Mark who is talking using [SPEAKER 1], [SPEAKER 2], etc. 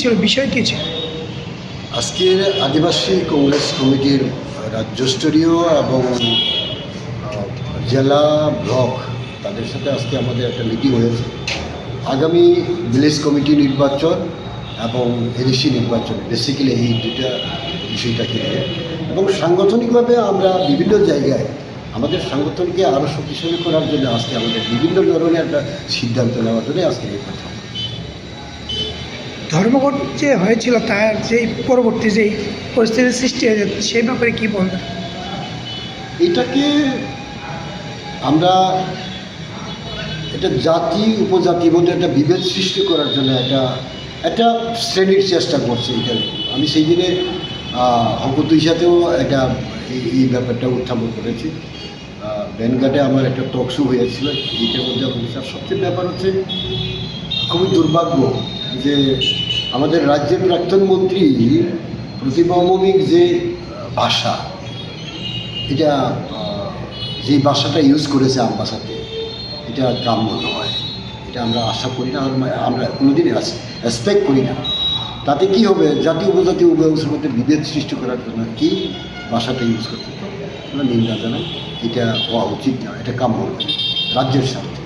[SPEAKER 1] ছিল, বিষয় কী ছিল?
[SPEAKER 2] আজকের আদিবাসী কংগ্রেস কমিটির রাজ্যস্তরীয় এবং জেলা ব্লক তাদের সাথে আজকে আমাদের একটা মিটিং হয়েছে। আগামী ভিলেজ কমিটি নির্বাচন এবং এডিসি নির্বাচন বেসিক্যালি এই দুটা বিষয়টাকে নিয়ে। এবং সাংগঠনিকভাবে আমরা বিভিন্ন জায়গায় আমাদের সাংগঠনকে আরও শক্তিশালী করার জন্য আজকে আমাদের বিভিন্ন ধরনের একটা সিদ্ধান্ত নেওয়ার জন্য আজকে কথা
[SPEAKER 1] ধর্মঘট যে হয়েছিল তার যেই পরবর্তী যেই পরিস্থিতির সৃষ্টি হয়েছে, সেই ব্যাপারে কী বলবেন?
[SPEAKER 2] এটাকে আমরা এটা জাতি উপজাতির মধ্যে একটা বিভেদ সৃষ্টি করার জন্য একটা একটা শ্রেণির চেষ্টা করছে এটা আমি সেই দিনে হকুতুই সাথেও একটা এই ব্যাপারটা উত্থাপন করেছি। ব্যানঘাটে আমার একটা টক শো হয়েছিল এইটার মধ্যে আমি সবচেয়ে ব্যাপার হচ্ছে, খুবই দুর্ভাগ্য যে আমাদের রাজ্যের প্রাক্তন মন্ত্রী প্রতিভৌমিক যে ভাষা, এটা যে ভাষাটা ইউজ করেছে আমবাসাতে, এটা কাম্য নয়। এটা আমরা আশা করি না, আমরা কোনোদিনই এক্সপেক্ট করি না। তাতে কি হবে? জাতি উপজাতি উভয়ের মধ্যে বিভেদ সৃষ্টি করার জন্য কি ভাষাটা ইউজ করতে হবে? আমরা নিন্দা জানাই, এটা হওয়া উচিত না, এটা কাম্য নয়, রাজ্যের স্বার্থে।